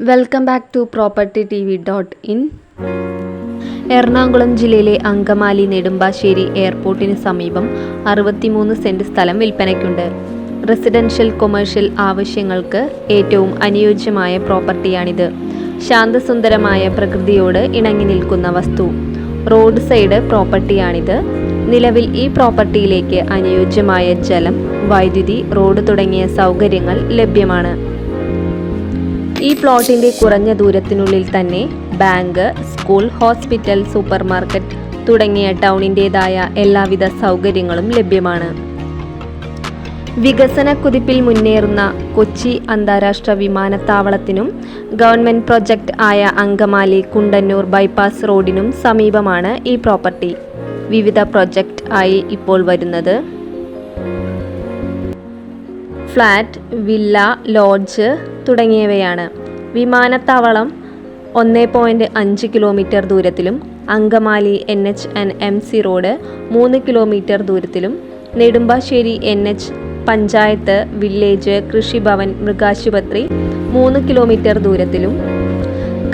Welcome back to property T V dot in Ernakulam ജില്ലയിലെ അങ്കമാലി നെടുമ്പാശ്ശേരി എയർപോർട്ടിന് സമീപം അറുപത്തിമൂന്ന് സെന്റ് സ്ഥലം വിൽപ്പനയ്ക്കുണ്ട്. റെസിഡൻഷ്യൽ കൊമേഴ്ഷ്യൽ ആവശ്യങ്ങൾക്ക് ഏറ്റവും അനുയോജ്യമായ പ്രോപ്പർട്ടിയാണിത്. ശാന്തസുന്ദരമായ പ്രകൃതിയോട് ഇണങ്ങി നിൽക്കുന്ന വസ്തു. റോഡ് സൈഡ് പ്രോപ്പർട്ടിയാണിത്. നിലവിൽ ഈ പ്രോപ്പർട്ടിയിലേക്ക് അനുയോജ്യമായ ജലം വൈദ്യുതി റോഡ് തുടങ്ങിയ സൗകര്യങ്ങൾ ലഭ്യമാണ്. ഈ പ്ലോട്ടിന്റെ കുറഞ്ഞ ദൂരത്തിനുള്ളിൽ തന്നെ ബാങ്ക് സ്കൂൾ ഹോസ്പിറ്റൽ സൂപ്പർമാർക്കറ്റ് തുടങ്ങിയ ടൗണിന്റെതായ എല്ലാവിധ സൗകര്യങ്ങളും ലഭ്യമാണ്. വികസന കുതിപ്പിൽ മുന്നേറുന്ന കൊച്ചി അന്താരാഷ്ട്ര വിമാനത്താവളത്തിനും ഗവൺമെന്റ് പ്രൊജക്റ്റ് ആയ അങ്കമാലി കുണ്ടന്നൂർ ബൈപ്പാസ് റോഡിനും സമീപമാണ് ഈ പ്രോപ്പർട്ടി. വിവിധ പ്രൊജക്റ്റ് ആയി ഇപ്പോൾ വരുന്നത്. ഫ്ലാറ്റ് വില്ല ലോഡ്ജ് തുടങ്ങിയവയാണ്. വിമാനത്താവളം ഒന്ന് പോയിന്റ് അഞ്ച് kilometre ദൂരത്തിലും Angamaly N H N M C road മൂന്ന് kilometre ദൂരത്തിലും Nedumbassery N H panchayat village Krishibhavan മൃഗാശുപത്രി മൂന്ന് കിലോമീറ്റർ ദൂരത്തിലും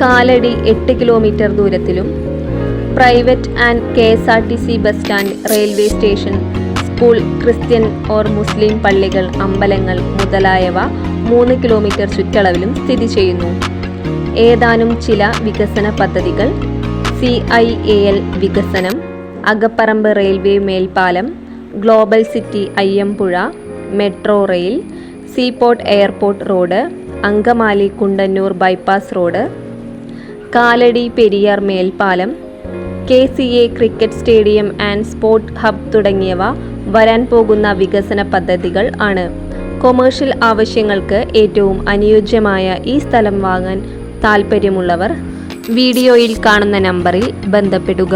കാലടി എട്ട് kilometre ദൂരത്തിലും private and K S R T C bus stand railway station school Christian or Muslim പള്ളികൾ അമ്പലങ്ങൾ മുതലായവ മൂന്ന് kilometre ചുറ്റളവിലും സ്ഥിതി ചെയ്യുന്നു. ഏതാനും ചില വികസന പദ്ധതികൾ സി ഐ എ എൽ വികസനം അകപ്പറമ്പ് റെയിൽവേ മേൽപ്പാലം global city Ayyampuzha metro rail seaport airport road Angamaly Kundannoor bypass road Kalady Periyar മേൽപ്പാലം K C A cricket stadium and sport hub തുടങ്ങിയവ വരാൻ പോകുന്ന വികസന പദ്ധതികൾ ആണ്. കൊമേഴ്ഷ്യൽ ആവശ്യങ്ങൾക്ക് ഏറ്റവും അനുയോജ്യമായ ഈ സ്ഥലം വാങ്ങാൻ താൽപ്പര്യമുള്ളവർ വീഡിയോയിൽ കാണുന്ന നമ്പറിൽ ബന്ധപ്പെടുക.